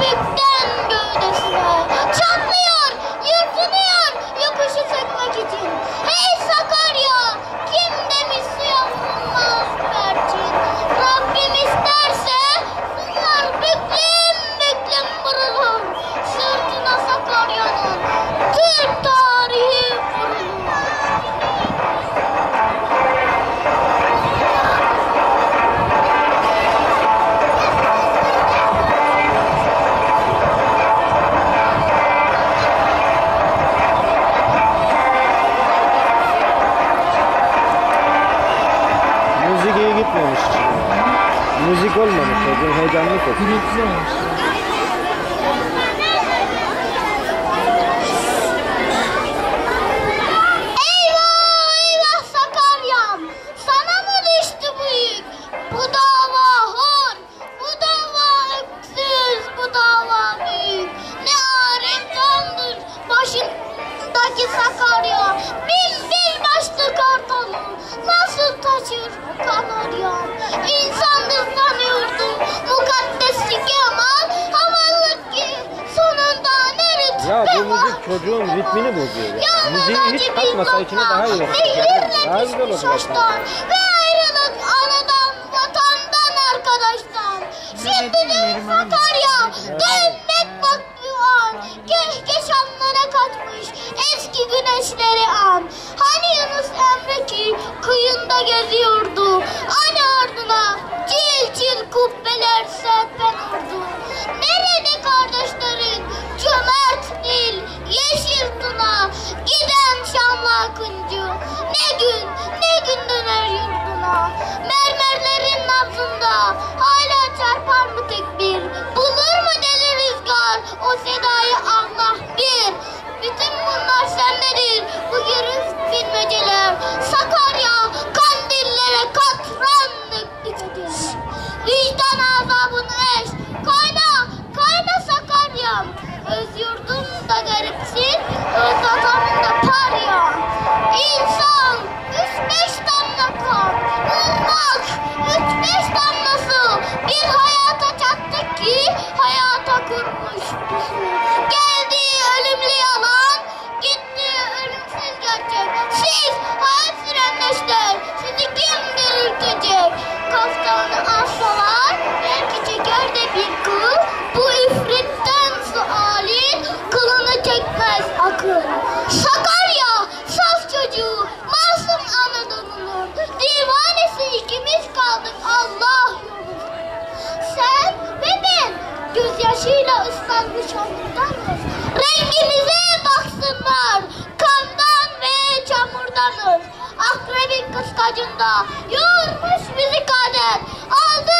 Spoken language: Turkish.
big gitmemiş. Müzik olmamış. Heyecanlı kız. Gürültü olmamış. Ya bu müzik çocuğun ritmini bozuyor. Ya. Yani. Müziği hiç katmasa içine daha iyi olur. Daha güzel olur. Ve ayrılık anadan vatandan arkadaştan. Şimdilik Sakarya. Devlet bakmıyor. Keşke şanlara kaçmış. Eski güneşleri an. ağacında yormuş bizi kader. Aldı